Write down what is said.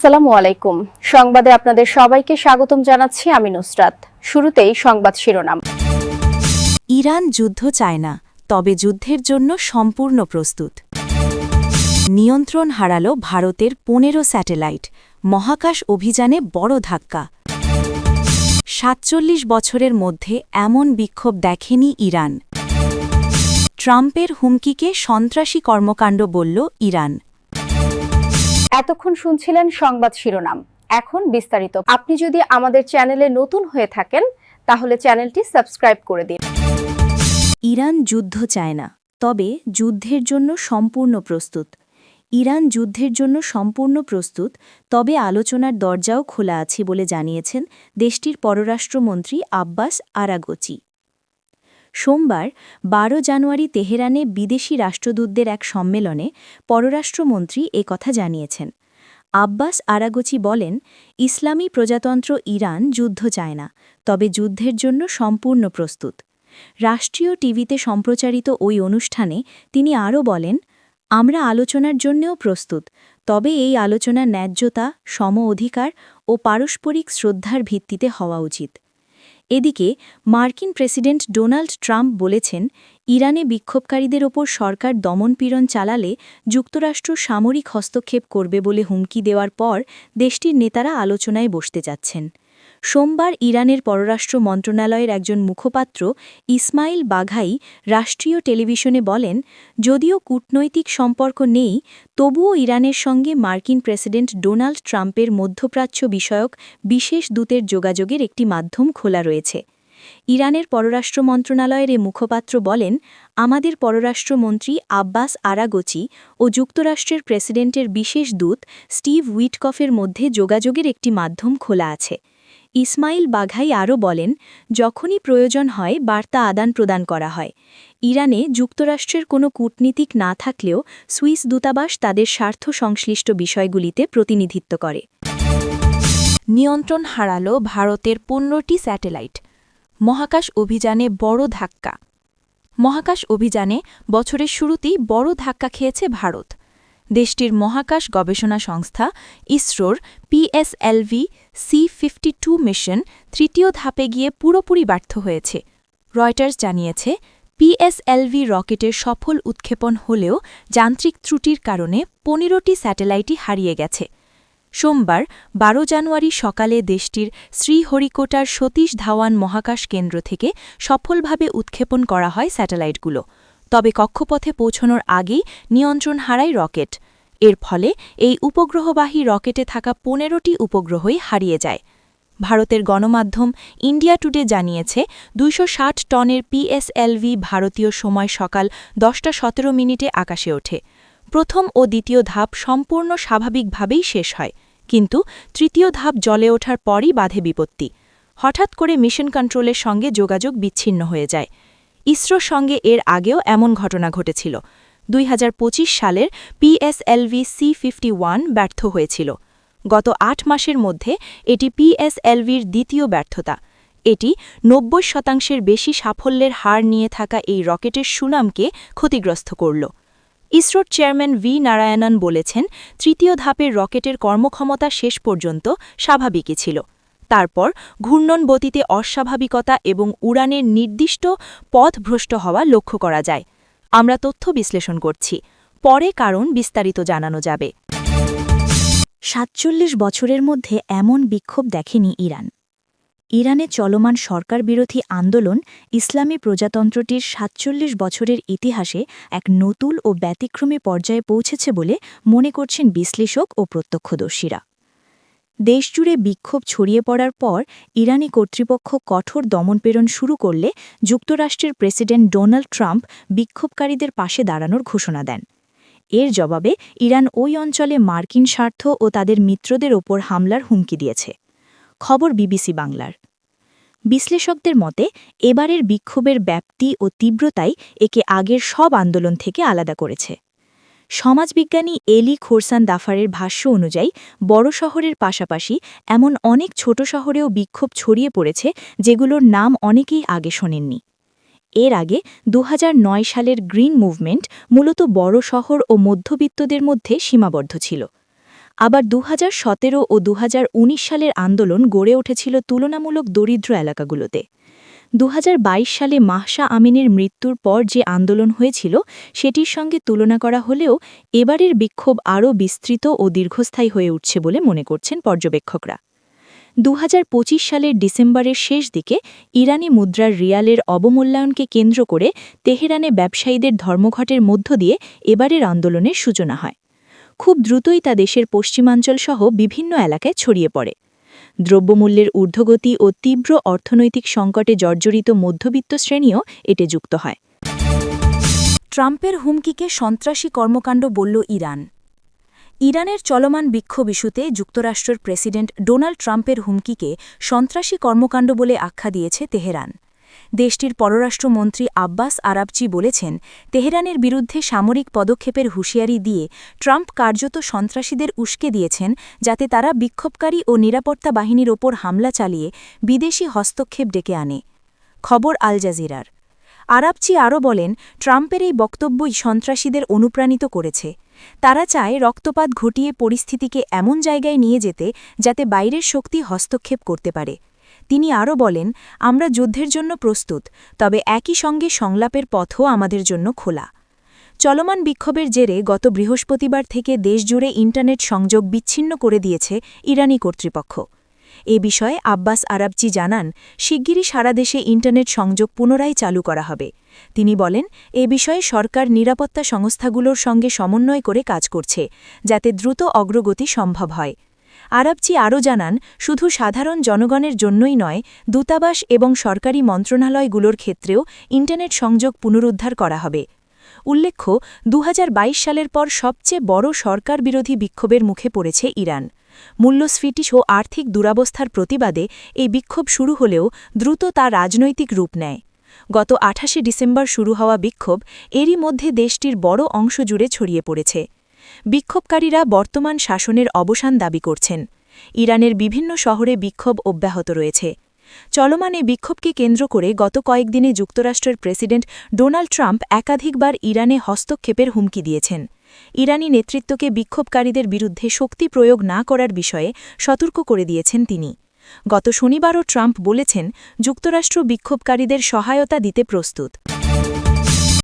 আসসালামু আলাইকুম। সংবাদে আপনাদের সবাইকে স্বাগতম জানাচ্ছি আমি নুসরাত। শুরুতেই সংবাদ শিরোনাম। ইরান যুদ্ধ চায় না, তবে যুদ্ধের জন্য সম্পূর্ণ প্রস্তুত। নিয়ন্ত্রণ হারালো ভারতের পনেরো স্যাটেলাইট, মহাকাশ অভিযানে বড় ধাক্কা। সাতচল্লিশ বছরের মধ্যে এমন বিক্ষোভ দেখেনি ইরান। ট্রাম্পের হুমকিকে সন্ত্রাসী কর্মকাণ্ড বলল ইরান। এতক্ষণ শুনছিলেন সংবাদ শিরোনাম। এখন বিস্তারিত। আপনি যদি আমাদের চ্যানেলে নতুন হয়ে থাকেন, তাহলে চ্যানেলটি সাবস্ক্রাইব করে দিন। ইরান যুদ্ধ চায় না, তবে যুদ্ধের জন্য সম্পূর্ণ প্রস্তুত। ইরান যুদ্ধের জন্য সম্পূর্ণ প্রস্তুত, তবে আলোচনার দরজাও খোলা আছে বলে জানিয়েছেন দেশটির পররাষ্ট্রমন্ত্রী আব্বাস আরাগোচি। সোমবার, বারো জানুয়ারি তেহরানে বিদেশি রাষ্ট্রদূতদের এক সম্মেলনে পররাষ্ট্রমন্ত্রী কথা জানিয়েছেন। আব্বাস আরাগোচি বলেন, ইসলামী প্রজাতন্ত্র ইরান যুদ্ধ চায় না, তবে যুদ্ধের জন্য সম্পূর্ণ প্রস্তুত। রাষ্ট্রীয় টিভিতে সম্প্রচারিত ওই অনুষ্ঠানে তিনি আরও বলেন, আমরা আলোচনার জন্যও প্রস্তুত, তবে এই আলোচনা ন্যায্যতা, সম অধিকার ও পারস্পরিক শ্রদ্ধার ভিত্তিতে হওয়া উচিত। এদিকে মার্কিন প্রেসিডেন্ট ডোনাল্ড ট্রাম্প বলেছেন, ইরানে বিক্ষোভকারীদের ওপর সরকার দমনপীড়ন চালালে যুক্তরাষ্ট্র সামরিক হস্তক্ষেপ করবে বলে হুমকি দেওয়ার পর দেশটির নেতারা আলোচনায় বসতে যাচ্ছেন। সোমবার ইরানের পররাষ্ট্র মন্ত্রণালয়ের একজন মুখপাত্র ইসমাইল বাঘাই রাষ্ট্রীয় টেলিভিশনে বলেন, যদিও কূটনৈতিক সম্পর্ক নেই, তবুও ইরানের সঙ্গে মার্কিন প্রেসিডেন্ট ডোনাল্ড ট্রাম্পের মধ্যপ্রাচ্য বিষয়ক বিশেষ দূতের যোগাযোগের একটি মাধ্যম খোলা রয়েছে। ইরানের পররাষ্ট্র মন্ত্রণালয়ের এ মুখপাত্র বলেন, আমাদের পররাষ্ট্রমন্ত্রী আব্বাস আরাগোচি ও যুক্তরাষ্ট্রের প্রেসিডেন্টের বিশেষ দূত স্টিভ উইটকফের মধ্যে যোগাযোগের একটি মাধ্যম খোলা আছে। ইসমাইল বাঘাই আরও বলেন, যখনই প্রয়োজন হয়, বার্তা আদান প্রদান করা হয়। ইরানে যুক্তরাষ্ট্রের কোনো কূটনীতিক না থাকলেও সুইস দূতাবাস তাদের স্বার্থ সংশ্লিষ্ট বিষয়গুলিতে প্রতিনিধিত্ব করে। নিয়ন্ত্রণ হারালো ভারতের পনেরোটি স্যাটেলাইট। মহাকাশ অভিযানে বড় ধাক্কা। মহাকাশ অভিযানে বছরের শুরুতেই বড় ধাক্কা খেয়েছে ভারত। দেশটির মহাকাশ গবেষণা সংস্থা ইসরোর PSLV C fifty two mission তৃতীয় ধাপে গিয়ে পুরোপুরি ব্যর্থ হয়েছে। রয়টার্স জানিয়েছে পিএসএলভি রকেটের সফল উৎক্ষেপণ হলেও যান্ত্রিক ত্রুটির কারণে পনেরোটি স্যাটেলাইটই হারিয়ে গেছে। সোমবার বারো জানুয়ারি সকালে দেশটির শ্রীহরিকোটার সতীশ ধাওয়ান মহাকাশ কেন্দ্র থেকে সফলভাবে উৎক্ষেপণ করা হয় স্যাটেলাইটগুলো। তবে কক্ষপথে পৌঁছনোর আগেই নিয়ন্ত্রণ হারায় রকেট। এর ফলে এই উপগ্রহবাহী রকেটে থাকা পনেরোটি উপগ্রহই হারিয়ে যায়। ভারতের গণমাধ্যম ইন্ডিয়া টুডে জানিয়েছে, দুইশো ষাট টনের পিএসএলভি ভারতীয় সময় সকাল দশটা সতেরো মিনিটে আকাশে ওঠে। প্রথম ও দ্বিতীয় ধাপ সম্পূর্ণ স্বাভাবিকভাবেই শেষ হয়, কিন্তু তৃতীয় ধাপ জলে ওঠার পরই বাধে বিপত্তি। হঠাৎ করে মিশন কন্ট্রোলের সঙ্গে যোগাযোগ বিচ্ছিন্ন হয়ে যায়। ইসরোর সঙ্গে এর আগেও এমন ঘটনা ঘটেছিল। দুই হাজার পঁচিশ সালের পিএসএলভি সি ফিফটি ব্যর্থ হয়েছিল। গত আট মাসের মধ্যে এটি পিএসএলভির দ্বিতীয় ব্যর্থতা। এটি নব্বই শতাংশের বেশি সাফল্যের হার নিয়ে থাকা এই রকেটের সুনামকে ক্ষতিগ্রস্ত করল। ইসরোর চেয়ারম্যান ভি নারায়ণন বলেছেন, তৃতীয় ধাপের রকেটের কর্মক্ষমতা শেষ পর্যন্ত স্বাভাবিকই ছিল। তারপর ঘূর্ণন গতিতে অস্বাভাবিকতা এবং উড়ানের নির্দিষ্ট পথ ভ্রষ্ট হওয়া লক্ষ্য করা যায়। আমরা তথ্য বিশ্লেষণ করছি। পরে কারণ বিস্তারিত জানানো যাবে। সাতচল্লিশ বছরের মধ্যে এমন বিক্ষোভ দেখেনি ইরান। ইরানে চলমান সরকার বিরোধী আন্দোলন ইসলামী প্রজাতন্ত্রটির সাতচল্লিশ বছরের ইতিহাসে এক নতুন ও ব্যতিক্রমী পর্যায়ে পৌঁছেছে বলে মনে করছেন বিশ্লেষক ও প্রত্যক্ষদর্শীরা। দেশজুড়ে বিক্ষোভ ছড়িয়ে পড়ার পর ইরানি কর্তৃপক্ষ কঠোর দমনপ্রেরণ শুরু করলে যুক্তরাষ্ট্রের প্রেসিডেন্ট ডোনাল্ড ট্রাম্প বিক্ষোভকারীদের পাশে দাঁড়ানোর ঘোষণা দেন। এর জবাবে ইরান ওই অঞ্চলে মার্কিন স্বার্থ ও তাদের মিত্রদের ওপর হামলার হুমকি দিয়েছে। খবর বিবিসি বাংলার। বিশ্লেষকদের মতে, এবারের বিক্ষোভের ব্যাপ্তি ও তীব্রতাই একে আগের সব আন্দোলন থেকে আলাদা করেছে। সমাজবিজ্ঞানী এলি খোরসান দাফারের ভাষ্য অনুযায়ী, বড় শহরের পাশাপাশি এমন অনেক ছোট শহরেও বিক্ষোভ ছড়িয়ে পড়েছে, যেগুলোর নাম অনেকেই আগে শোনেননি। এর আগে দু হাজার নয় সালের গ্রিন মুভমেন্ট মূলত বড় শহর ও মধ্যবিত্তদের মধ্যে সীমাবদ্ধ ছিল। আবার দু হাজার সতেরো ও দু হাজার উনিশ সালের আন্দোলন গড়ে উঠেছিল তুলনামূলক দরিদ্র এলাকাগুলোতে। দু হাজার বাইশ সালে মাহশা আমিনের মৃত্যুর পর যে আন্দোলন হয়েছিল, সেটির সঙ্গে তুলনা করা হলেও এবারের বিক্ষোভ আরও বিস্তৃত ও দীর্ঘস্থায়ী হয়ে উঠছে বলে মনে করছেন পর্যবেক্ষকরা। দু হাজার পঁচিশ সালের ডিসেম্বরের শেষ দিকে ইরানি মুদ্রার রিয়ালের অবমূল্যায়নকে কেন্দ্র করে তেহরানে ব্যবসায়ীদের ধর্মঘটের মধ্য দিয়ে এবারের আন্দোলনের সূচনা হয়। খুব দ্রুতই তা দেশের পশ্চিমাঞ্চল সহ বিভিন্ন এলাকায় ছড়িয়ে পড়ে। দ্রব্যমূল্যের ঊর্ধ্বগতি ও তীব্র অর্থনৈতিক সংকটে জর্জরিত মধ্যবিত্ত শ্রেণীও এতে যুক্ত হয়। ট্রাম্পের হুমকিকে সন্ত্রাসী কর্মকাণ্ড বলল ইরান। ইরানের চলমান বিক্ষোভ ইস্যুতে যুক্তরাষ্ট্রের প্রেসিডেন্ট ডোনাল্ড ট্রাম্পের হুমকিকে সন্ত্রাসী কর্মকাণ্ড বলে আখ্যা দিয়েছে তেহরান। দেশটির পররাষ্ট্রমন্ত্রী আব্বাস আরাবচি বলেছেন, তেহরানের বিরুদ্ধে সামরিক পদক্ষেপের হুঁশিয়ারি দিয়ে ট্রাম্প কার্যত সন্ত্রাসীদের উস্কে দিয়েছেন, যাতে তারা বিক্ষোভকারী ও নিরাপত্তা বাহিনীর ওপর হামলা চালিয়ে বিদেশি হস্তক্ষেপ ডেকে আনে। খবর আল জাজিরার। আরাবচি আরও বলেন, ট্রাম্পের এই বক্তব্যই সন্ত্রাসীদের অনুপ্রাণিত করেছে। তারা চায় রক্তপাত ঘটিয়ে পরিস্থিতিকে এমন জায়গায় নিয়ে যেতে, যাতে বাইরের শক্তি হস্তক্ষেপ করতে পারে। তিনি আরও বলেন, আমরা যুদ্ধের জন্য প্রস্তুত, তবে একই সঙ্গে সংলাপের পথও আমাদের জন্য খোলা। চলমান বিক্ষোভের জেরে গত বৃহস্পতিবার থেকে দেশজুড়ে ইন্টারনেট সংযোগ বিচ্ছিন্ন করে দিয়েছে ইরানি কর্তৃপক্ষ। এ বিষয়ে আব্বাস আরাবচি জানান, শিগগিরই সারা দেশে ইন্টারনেট সংযোগ পুনরায় চালু করা হবে। তিনি বলেন, এ বিষয়ে সরকার নিরাপত্তা সংস্থাগুলোর সঙ্গে সমন্বয় করে কাজ করছে, যাতে দ্রুত অগ্রগতি সম্ভব হয়। আরাবচি আরও জানান, শুধু সাধারণ জনগণের জন্যই নয়, দূতাবাস এবং সরকারি মন্ত্রণালয়গুলোর ক্ষেত্রেও ইন্টারনেট সংযোগ পুনরুদ্ধার করা হবে। উল্লেখ্য দু হাজার বাইশ সালের পর সবচেয়ে বড় সরকার বিরোধী বিক্ষোভের মুখে পড়েছে ইরান। মূল্যস্ফীতি ও আর্থিক দুরাবস্থার প্রতিবাদে এই বিক্ষোভ শুরু হলেও দ্রুত তা রাজনৈতিক রূপ নেয়। গত আঠাশে ডিসেম্বর শুরু হওয়া বিক্ষোভ এরই মধ্যে দেশটির বড় অংশ জুড়ে ছড়িয়ে পড়েছে। বিক্ষোভকারীরা বর্তমান শাসনের অবসান দাবি করছেন। ইরানের বিভিন্ন শহরে বিক্ষোভ অব্যাহত রয়েছে। চলমান বিক্ষোভকে কেন্দ্র করে গত কয়েকদিনে যুক্তরাষ্ট্রের প্রেসিডেন্ট ডোনাল্ড ট্রাম্প একাধিকবার ইরানে হস্তক্ষেপের হুমকি দিয়েছেন। ইরানি নেতৃত্বকে বিক্ষোভকারীদের বিরুদ্ধে শক্তি প্রয়োগ না করার বিষয়ে সতর্ক করে দিয়েছেন তিনি। গত শনিবারও ট্রাম্প বলেছেন, যুক্তরাষ্ট্র বিক্ষোভকারীদের সহায়তা দিতে প্রস্তুত।